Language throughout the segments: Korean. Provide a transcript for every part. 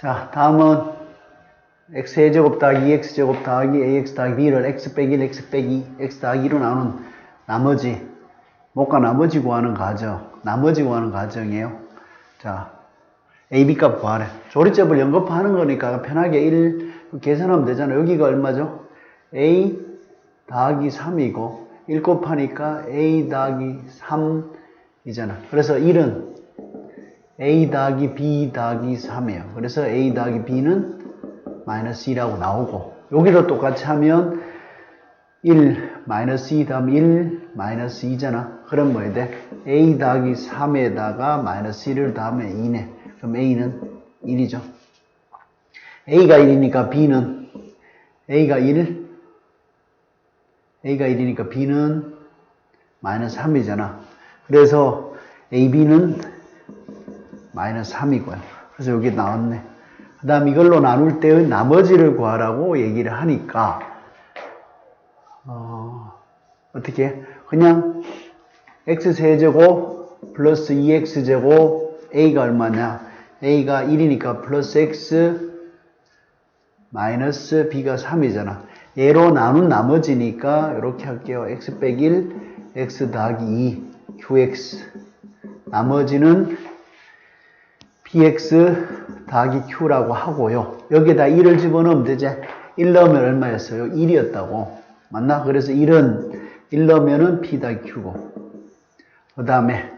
자, 다음은 x제곱 더하기 2x제곱 더하기 ax 더하기 b를 x 빼기 1, x 빼기 2, x 더하기 2로 나눈 나머지, 못과 나머지 구하는 과정, 나머지 구하는 과정이에요. 자, ab 값 구하래. 조리집을 연급하는 거니까 편하게 1 계산하면 되잖아. 여기가 얼마죠? a 더하기 3이고 1 곱하니까 a 더하기 3이잖아. 그래서 1은 a 더하기 b 더하기 3이에요. 그래서 a 더하기 b는 마이너스 2라고 나오고 여기도 똑같이 하면 1 마이너스 2 다음 1 마이너스 2잖아. 그럼 뭐 해야 돼? a 더하기 3에다가 마이너스 1을 다음에 2네. 그럼 a는 1이죠. a가 1이니까 b는 a가 1 a가 1이니까 b는 마이너스 3이잖아. 그래서 ab는 마이너스 3이고요. 그래서 여기 나왔네. 그 다음 이걸로 나눌 때의 나머지를 구하라고 얘기를 하니까 어, 어떻게? 그냥 x세제곱 플러스 2x제곱 a가 얼마냐? a가 1이니까 플러스 x 마이너스 b가 3이잖아. 얘로 나눈 나머지니까 이렇게 할게요. x 빼기 1 x 더하기 2 qx 나머지는 px 더하기 q라고 하고요. 여기에다 1을 집어넣으면 되지. 1 넣으면 얼마였어요? 1이었다고. 맞나? 그래서 1은 1 넣으면은 p 더하기 q고. 그 다음에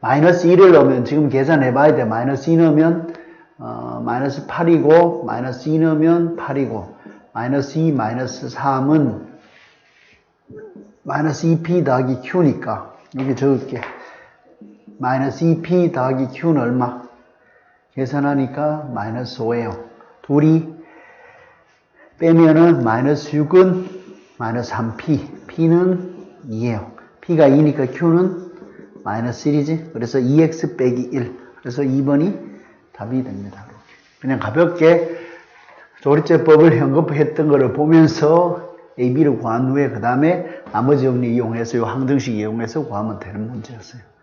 마이너스 2를 넣으면 지금 계산해 봐야 돼. 마이너스 2 넣으면 어, 마이너스 8이고 마이너스 2 넣으면 8이고 마이너스 2 마이너스 3은 마이너스 2p 더하기 q니까 여기 적을게. 마이너스 2p 더하기 q는 얼마? 계산하니까 마이너스 5예요. 둘이 빼면은 마이너스 6은 마이너스 3p, p는 2예요. p가 2니까 q는 마이너스 1이지. 그래서 2x 빼기 1. 그래서 2번이 답이 됩니다. 그냥 가볍게 조리제법을 현급했던 거를 보면서 AB를 구한 후에 그 다음에 나머지 정리 이용해서 이 항등식 이용해서 구하면 되는 문제였어요.